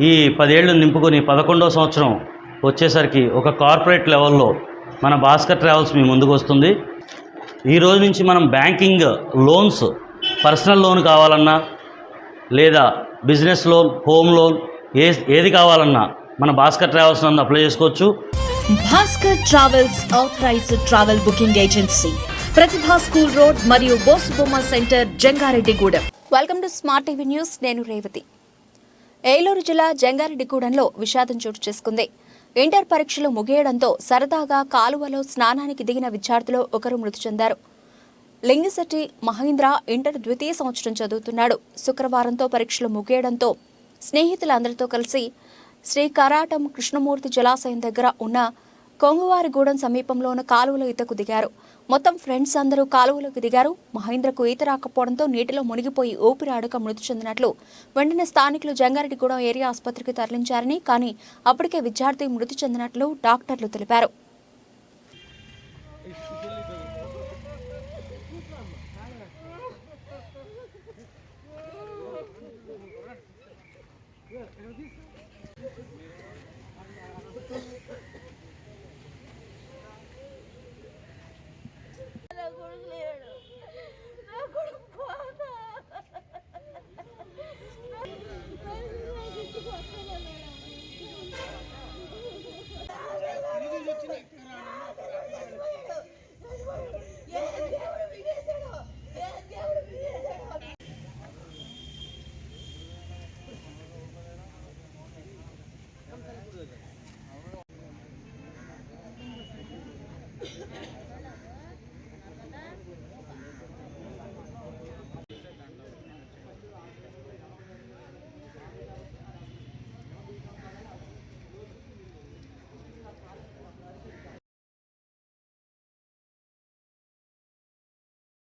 ఈ పదేళ్ళు నింపుకొని పదకొండవ సంవత్సరం వచ్చేసరికి ఒక కార్పొరేట్ లెవెల్లో మన భాస్కర్ ట్రావెల్స్ మీ ముందుకు వస్తుంది. ఈ రోజు నుంచి మనం బ్యాంకింగ్ లోన్స్ పర్సనల్ లోన్ కావాలన్నా లేదా బిజినెస్ లోన్ హోమ్ లోన్ ఏ ఏది కావాలన్నా మన భాస్కర్ ట్రావెల్స్ నందు అప్లై చేసుకోవచ్చు. Bhaskar travels authorised travel booking agency Pratibha school road మరియు Bosubomma centre Jangareddygudem. Welcome to smart TV news నేను రేవతి. ఏలూరు జిల్లా జంగారెడ్డిగూడెంలో విషాదం చోటు చేసుకుంది. ఇంటర్ పరీక్షలు ముగియడంతో సరదాగా కాలువలో స్నానానికి దిగిన విద్యార్థులు ఒకరు మృతి చెందారు. లింగశెట్టి మహేంద్ర ఇంటర్ ద్వితీయ సంవత్సరం చదువుతున్నాడు. శుక్రవారంతో పరీక్షలు ముగియడంతో స్నేహితులందరితో కలిసి శ్రీ కరాటం కృష్ణమూర్తి జలాశయం దగ్గర ఉన్న కొంగువారిగూడెం సమీపంలో ఉన్న కాలువలో ఈతకు దిగారు. మొత్తం ఫ్రెండ్స్ అందరూ కాలువలోకి దిగారు. మహేంద్రకు ఈత రాకపోవడంతో నీటిలో మునిగిపోయి ఊపిరాడక మృతి చెందినట్లు వెంటనే స్థానికులు జంగారెడ్డిగూడెం ఏరియా ఆసుపత్రికి తరలించారని కానీ అప్పటికే విద్యార్థి మృతి చెందినట్లు డాక్టర్లు తెలిపారు. না করলে না করলে